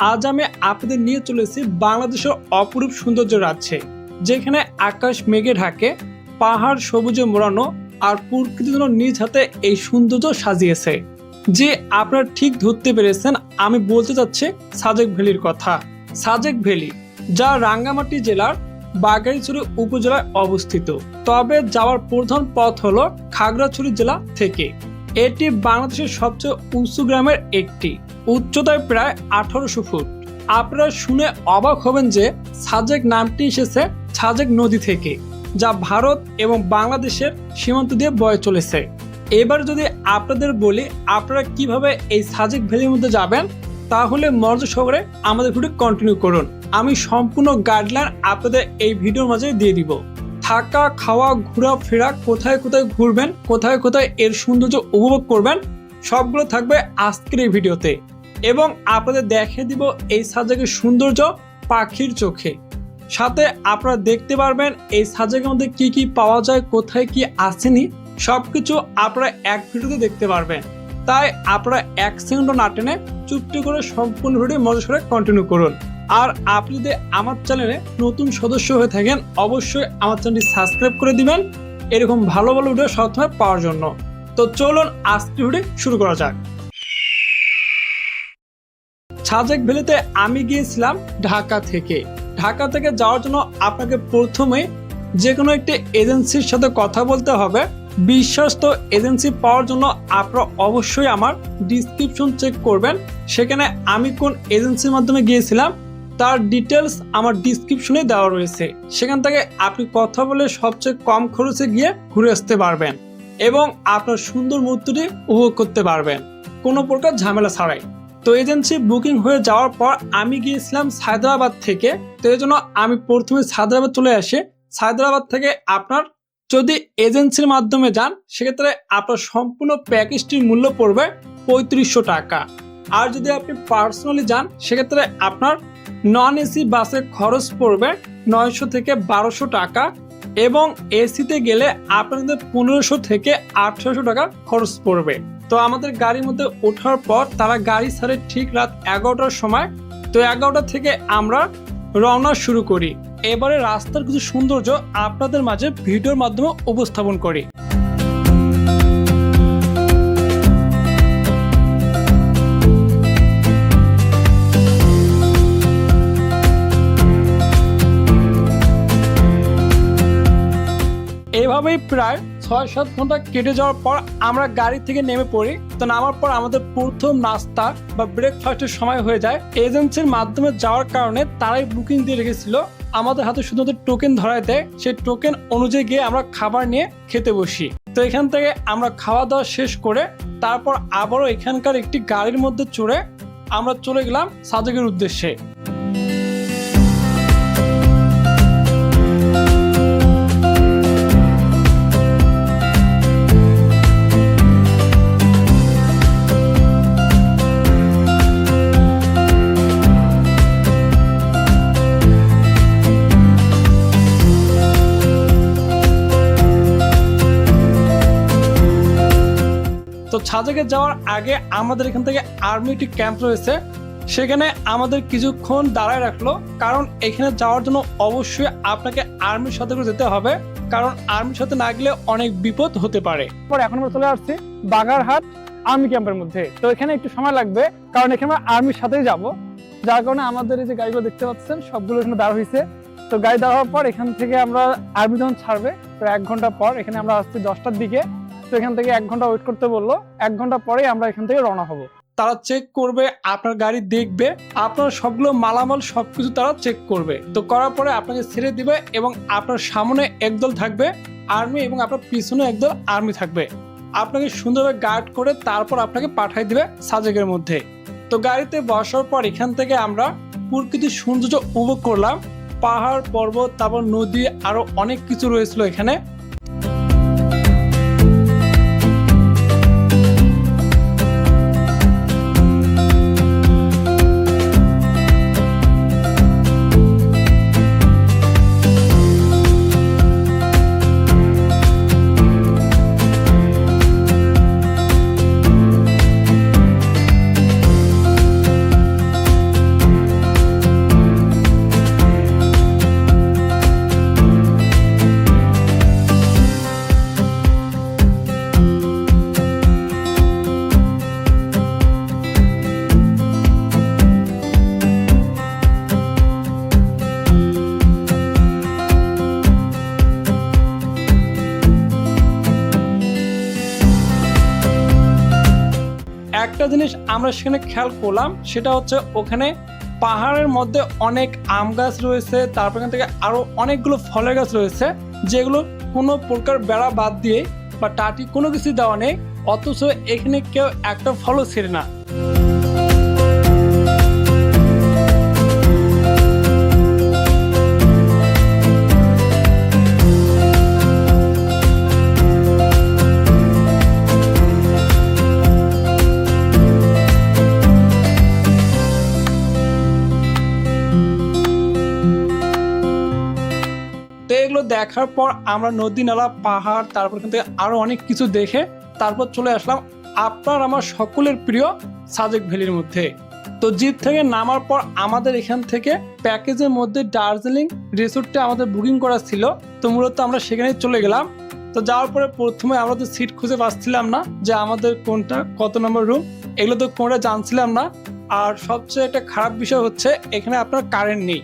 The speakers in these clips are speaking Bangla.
আজ আমি আপনাদের নিয়ে চলেছি বাংলাদেশের অপরূপ সৌন্দর্য রাজ্যে, যেখানে আকাশ মেঘে ঢাকে, পাহাড় সবুজে মোড়ানো আর প্রকৃতি যেন নিজ হাতে এই সৌন্দর্য সাজিয়েছে। যে আপনারা ঠিক ধরতে পেরেছেন, আমি বলতে চাচ্ছি সাজেক ভ্যালির কথা। সাজেক ভ্যালি, যা রাঙ্গামাটি জেলার বাগাইছড়ি উপজেলায় অবস্থিত। তবে যাওয়ার প্রধান পথ হলো খাগড়াছড়ি জেলা থেকে। এটি বাংলাদেশের সবচেয়ে উঁচু গ্রামের একটি। উচ্চতায় প্রায় আঠারোশো ফুট। আপনারা শুনে অবাক হবেন যে সাজেক নামটি এসেছে সাজেক নদী থেকে, যা ভারত এবং বাংলাদেশের সীমান্ত দিয়ে বয়ে চলেছে। এবার যদি আপনাদের বলি আপনারা কীভাবে এই সাজেক ভ্যালির মধ্যে যাবেন, তাহলে মর্য শহরে আমাদের ভিডিও কন্টিনিউ করুন। আমি সম্পূর্ণ গাইডলাইন আপনাদের এই ভিডিওর মাঝে দিয়ে দিব। থাকা, খাওয়া ঘোরাফেরা কোথায় কোথায় ঘুরবেন, কোথায় কোথায় এর সৌন্দর্য উপভোগ করবেন, সবগুলো থাকবে আজকের এই ভিডিওতে। এবং আপনাদের দেখে দিব এই সাজেকের সৌন্দর্য পাখির চোখে। সাথে আপনারা দেখতে পারবেন এই সাজেকের মধ্যে কি কি পাওয়া যায়, কোথায় কি আসেনি সব কিছু আপনারা এক ভিডিওতে দেখতে পারবেন। তাই আপনারা এক সেকেন্ডও না টেনে চুপটি করে সম্পূর্ণ ভিডিও মজা করে কন্টিনিউ করুন। আর আপনি যদি আমার চ্যানেলে নতুন সদস্য হয়ে থাকেন, অবশ্যই আমার চ্যানেলটি সাবস্ক্রাইব করে দিবেন। এরকম ভালো ভালো ভিডিও সবসময় পাওয়ার জন্য। তো চলুন আজকে ভিডিও শুরু করা যাক। সাজেক ভ্যালিতে আমি গিয়েছিলাম ঢাকা থেকে। ঢাকা থেকে যাওয়ার জন্য আপনাকে প্রথমে যে কোনো একটি এজেন্সির সাথে কথা বলতে হবে। বিশ্বস্ত এজেন্সি পাওয়ার জন্য আপনারা অবশ্যই আমার ডিসক্রিপশন চেক করবেন। সেখানে আমি কোন এজেন্সির মাধ্যমে গিয়েছিলাম, তার ডিটেলস আমার ডিসক্রিপশনে দেওয়া রয়েছে। সেখান থেকে আপনি কথা বলে সবচেয়ে কম খরচে গিয়ে ঘুরে আসতে পারবেন এবং আপনার সুন্দর মুহূর্তটি উপভোগ করতে পারবেন। কোনো প্রকার ঝামেলা ছাড়াই। তো এজেন্সি বুকিং হয়ে যাওয়ার পর আমি গিয়েছিলাম সায়দাবাদ থেকে। তো এই জন্য আমি প্রথমে সায়দাবাদ চলে আসি। সায়দাবাদ থেকে আপনার যদি এজেন্সির মাধ্যমে যান, সেক্ষেত্রে আপনার সম্পূর্ণ প্যাকেজটির মূল্য পড়বে পঁয়ত্রিশশো টাকা। আর যদি আপনি পার্সোনালি যান, সেক্ষেত্রে আপনার নন এসি বাসে খরচ পড়বে নয়শো থেকে বারোশো টাকা এবং এসিতে গেলে আপনাদের পনেরোশো থেকে আঠারোশো টাকা খরচ পড়বে। তো আমাদের গাড়ির মধ্যে ওঠার পর তারা গাড়ি ছাড়ে ঠিক রাত এগারোটার সময়। তো এগারোটা থেকে আমরা রওনা শুরু করি। এবারে রাস্তার কিছু সৌন্দর্য আপনাদের মাঝে ভিডিওর মাধ্যমে উপস্থাপন করি। এভাবেই প্রায় ছয় সাত ঘণ্টা কেটে যাওয়ার পর আমরা গাড়ি থেকে নেমে পড়ি। তো নামার পর আমাদের প্রথম নাস্তা বা ব্রেকফাস্টের সময় হয়ে যায়। এজেন্সির মাধ্যমে যাওয়ার কারণে তারাই বুকিং দিয়ে রেখেছিল। আমাদের হাতে শুধুমাত্র টোকেন ধরায় দেয়। সেই টোকেন অনুযায়ী গিয়ে আমরা খাবার নিয়ে খেতে বসি। তো এখান থেকে আমরা খাওয়া দাওয়া শেষ করে তারপর আবারও এখানকার একটি গাড়ির মধ্যে চড়ে আমরা চলে গেলাম সাজেকের উদ্দেশ্যে। তো ছাজেকে যাওয়ার আগে আমাদের এখান থেকে আর্মি একটি ক্যাম্প রয়েছে। সেখানে আমাদের কিছুক্ষণ দাঁড়ায় রাখল, কারণ এখানে যাওয়ার জন্য অবশ্যই আপনাকে আর্মির সাথে করে যেতে হবে, কারণ আর্মির সাথে না গেলে অনেক বিপদ হতে পারে। পর এখন আমরা চলে আসছি বাগারহাট আর্মি ক্যাম্পের মধ্যে। তো এখানে একটু সময় লাগবে, কারণ এখানে আমরা আর্মির সাথেই যাব। যার কারণে আমাদের এই যে গাড়িগুলো দেখতে পাচ্ছেন, সবগুলো এখানে দাঁড় হয়েছে। তো গাড়ি দাঁড় হওয়ার পর এখান থেকে আমরা আর্মি যখন ছাড়বে, প্রায় এক ঘণ্টা পর এখানে আমরা আসছি দশটার দিকে। এখান থেকে এক ঘণ্টা ওয়েট করতে বলল। এক ঘণ্টা পরেই আমরা এখান থেকে রওনা হব। তারা চেক করবে, আপনার গাড়ি দেখবে, আপনার সবগুলো মালামাল, সবকিছু তারা চেক করবে। তো করার পরে আপনাকে ছেড়ে দিবে এবং আপনার সামনে একদল থাকবে আর্মি এবং আপনার পিছনে একদল আর্মি থাকবে। আপনাকে সুন্দরভাবে গার্ড করে তারপর আপনাকে পাঠিয়ে দিবে সাজেকের মধ্যে। তো গাড়িতে বসার পর এখান থেকে আমরা প্রকৃতির সৌন্দর্য উপভোগ করলাম। পাহাড়, পর্বত, তারপর নদী, আরও অনেক কিছু রয়েছিল এখানে। জিনিস আমরা সেখানে খেয়াল করলাম, সেটা হচ্ছে ওখানে পাহাড়ের মধ্যে অনেক আম গাছ রয়েছে, তারপর এখান থেকে আরও অনেকগুলো ফলের গাছ রয়েছে, যেগুলো কোনো প্রকার বেড়া বাদ দিয়ে বা টাটি কোনো কিছু দেওয়া নেই, অথচ এখানে কেউ একটা ফলও ছেড়ে না। তো এগুলো দেখার পর আমরা নদী, নালা, পাহাড়, তারপর এখান থেকে আরও অনেক কিছু দেখে তারপর চলে আসলাম আপনার আমার সকলের প্রিয় সাজেক ভ্যালির মধ্যে। তো জিপ থেকে নামার পর আমাদের এখান থেকে প্যাকেজের মধ্যে দার্জিলিং রিসোর্টটা আমাদের বুকিং করা ছিল। তো মূলত আমরা সেখানে চলে গেলাম। তো যাওয়ার পরে প্রথমে আমরা তো সিট খুঁজে পাচ্ছিলাম না যে আমাদের কোনটা, কত নম্বর রুম, এগুলো তো কোনটা জানছিলাম না। আর সবচেয়ে একটা খারাপ বিষয় হচ্ছে এখানে আপনার কারেন্ট নেই।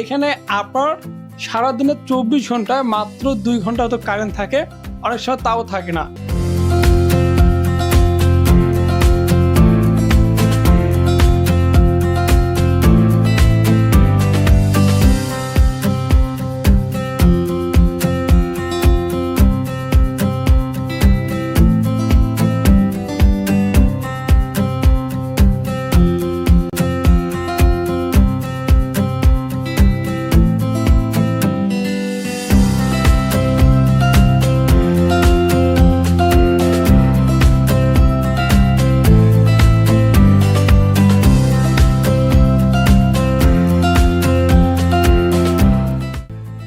এখানে আপনার সারাদিনে চব্বিশ ঘন্টায় মাত্র দুই ঘণ্টা হয়তো কারেন্ট থাকে অনেক সময় তাও থাকে না।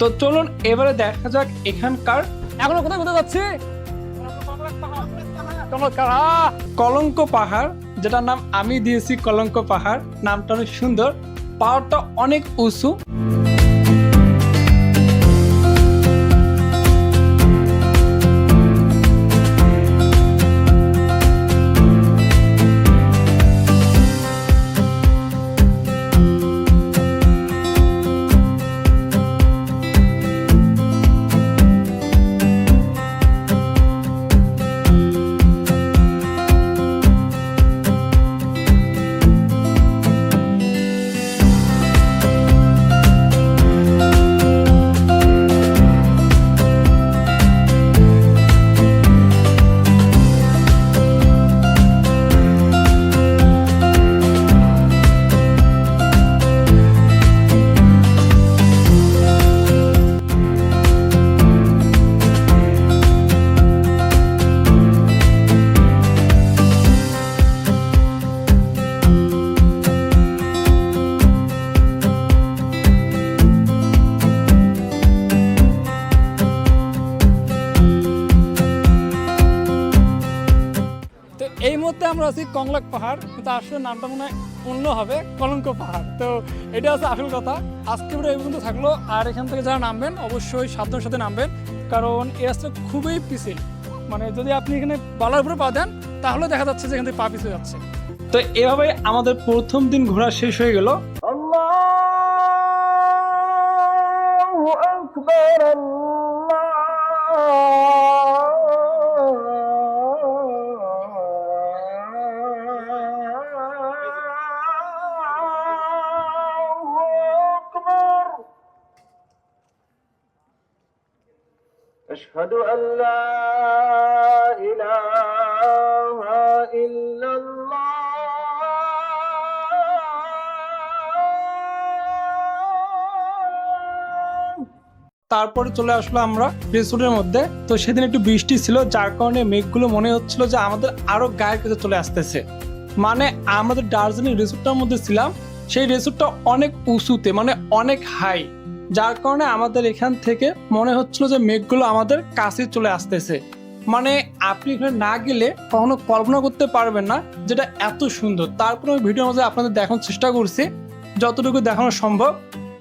তো চলুন এবারে দেখা যাক এখানকার এখনও কোথায় কোথায় যাচ্ছি? কলঙ্ক পাহাড় যেটার নাম আমি দিয়েছি কলঙ্ক পাহাড়। নামটা অনেক সুন্দর। পাহাড়টা অনেক উঁচু। আছি কংলাক পাহাড় কিন্তু আসলে নামটা মনে অন্য হবে কলঙ্ক পাহাড়। তো এটা আছে আসল কথা। আজকে পুরো এই পর্যন্ত থাকল। আর এখান থেকে যারা নামবেন অবশ্যই সাবধানের সাথে নামবেন কারণ এই রাস্তা খুবই পিছিল মানে যদি আপনি এখানে বালার উপরে পা দেন তাহলে দেখা যাচ্ছে যে এখান থেকে পা পিছিয়ে যাচ্ছে। তো এভাবে আমাদের প্রথম দিন ঘোরা শেষ হয়ে গেল। আল্লাহ আকবার তারপরে চলে আসলো আমরা রিসোর্টের মধ্যে। তো সেদিন একটু বৃষ্টি ছিল, যার কারণে মেঘগুলো মনে হচ্ছিল যে আমাদের আরও গায়ের কাছে চলে আসতেছে। মানে আমাদের দার্জিলিং রিসোর্টটার মধ্যে ছিলাম, সেই রিসোর্টটা অনেক উঁচুতে মানে অনেক হাই। যার কারণে আমাদের এখান থেকে মনে হচ্ছিল যে মেঘগুলো আমাদের কাছে চলে আসতেছে। মানে আপনি এখানে না গেলে কখনো কল্পনা করতে পারবেন না যেটা এত সুন্দর। তারপরে ভিডিওর মধ্যে আপনাদের দেখানোর চেষ্টা করছি, যতটুকু দেখানো সম্ভব।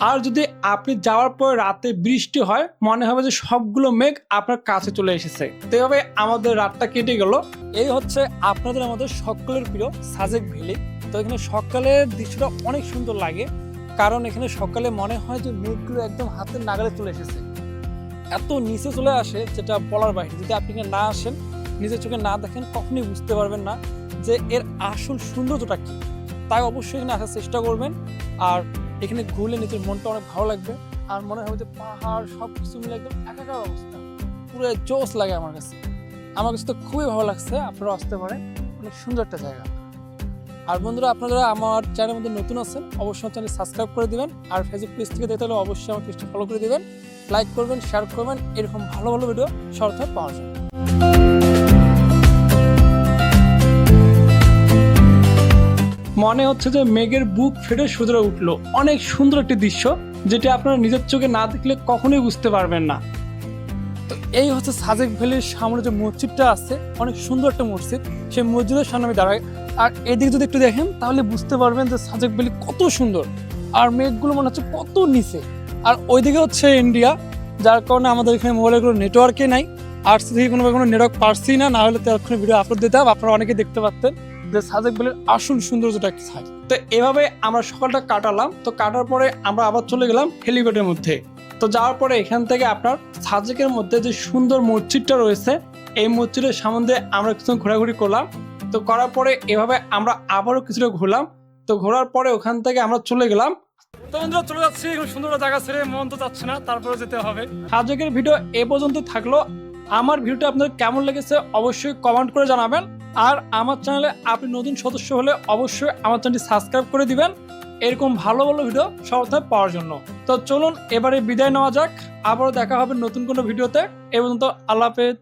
আর যদি আপনি যাওয়ার পর রাতে বৃষ্টি হয়, মনে হবে যে সবগুলো মেঘ আপনার কাছে চলে এসেছে। তো এভাবে আমাদের রাতটা কেটে গেল। এই হচ্ছে আপনাদের আমাদের সকলের প্রিয় সাজেক ভ্যালি। তো এখানে সকালের দৃশ্যটা অনেক সুন্দর লাগে, কারণ এখানে সকালে মনে হয় যে মেঘগুলো একদম হাতের নাগালে চলে এসেছে। এত নিচে চলে আসে যেটা বলার বাইরে। যদি আপনি না আসেন, নিজের চোখে না দেখেন, কখনই বুঝতে পারবেন না যে এর আসল সৌন্দর্যটা কি। তাই অবশ্যই এখানে আসার চেষ্টা করবেন। আর এখানে ঘুরলে নিজের মনটা অনেক ভালো লাগবে, আর মনে হবে যে পাহাড় সব কিছু মিলে একদম একাকার অবস্থা। পুরো জোস লাগে আমার কাছে। আমার কাছে তো খুবই ভালো লাগছে আপনারা আসতে পারেন। অনেক সুন্দর একটা জায়গা। আর বন্ধুরা, আপনারা আমার চ্যানেলের মধ্যে নতুন আছেন, অবশ্যই চ্যানেল সাবস্ক্রাইব করে দিবেন, আর ফেসবুক পেজ থেকে দেখতে হলে অবশ্যই আমার পেজটা ফলো করে দিবেন। লাইক করবেন শেয়ার করবেন, এরকম ভালো ভালো ভিডিও সরকার পাওয়া যায় মনে হচ্ছে যে মেঘের বুক ফেটে সুদরে উঠল। অনেক সুন্দর একটি দৃশ্য, যেটা আপনারা নিজের চোখে না দেখলে কখনোই বুঝতে পারবেন না। তো এই হচ্ছে সাজেক ভ্যালির সামনে যে মসজিদটা আছে, অনেক সুন্দর একটা মসজিদ। সেই মসজিদের সামনে আমি দাঁড়াই। আর এদিকে যদি একটু দেখেন, তাহলে বুঝতে পারবেন যে সাজেক ভ্যালি কত সুন্দর। আর মেঘগুলো মনে হচ্ছে কত নিচে। আর ওইদিকে হচ্ছে ইন্ডিয়া, যার কারণে আমাদের এখানে মোবাইলের কোনো নেটওয়ার্কই নাই। আর থেকে কোনো কোনো নেটওয়ার্ক পারছি না না হলে তো ভিডিও আপলোড দিতাম, আপনারা অনেকে দেখতে পারতেন। যে আসল সৌন্দর্যটা থাকে তো এভাবে আমরা সকালটা কাটালাম, তো কাটার পরে আমরা আবার চলে গেলাম হেলিপ্যাডের মধ্যে। তো যাওয়ার পরে এখান থেকে আপনার সাজেকের মধ্যে যে সুন্দর মসজিদটা রয়েছে, এই মসজিদের সম্বন্ধে আমরা কিছু ঘোরাঘুরি করলাম। তো করার পরে এভাবে আমরা আবারও কিছুটা ঘুরলাম। তো ঘোরার পরে ওখান থেকে আমরা চলে গেলাম। তো বন্ধুরা, চলে যাচ্ছি। সুন্দর জায়গা ছেড়ে মন তো যাচ্ছে না তারপরে যেতে হবে। সাজেকের ভিডিও এ পর্যন্ত থাকল। আমার ভিডিওটা আপনাদের কেমন লেগেছে অবশ্যই কমেন্ট করে জানাবেন। আর আমার চ্যানেলে আপনি নতুন সদস্য হলে অবশ্যই আমার চ্যানেলটি সাবস্ক্রাইব করে দিবেন। এরকম ভালো ভালো ভিডিও সর্বদা পাওয়ার জন্য। তো চলুন, এবারে বিদায় নেওয়া যাক। আবারও দেখা হবে নতুন কোনো ভিডিওতে এবং তো আল্লাহ হাফেজ।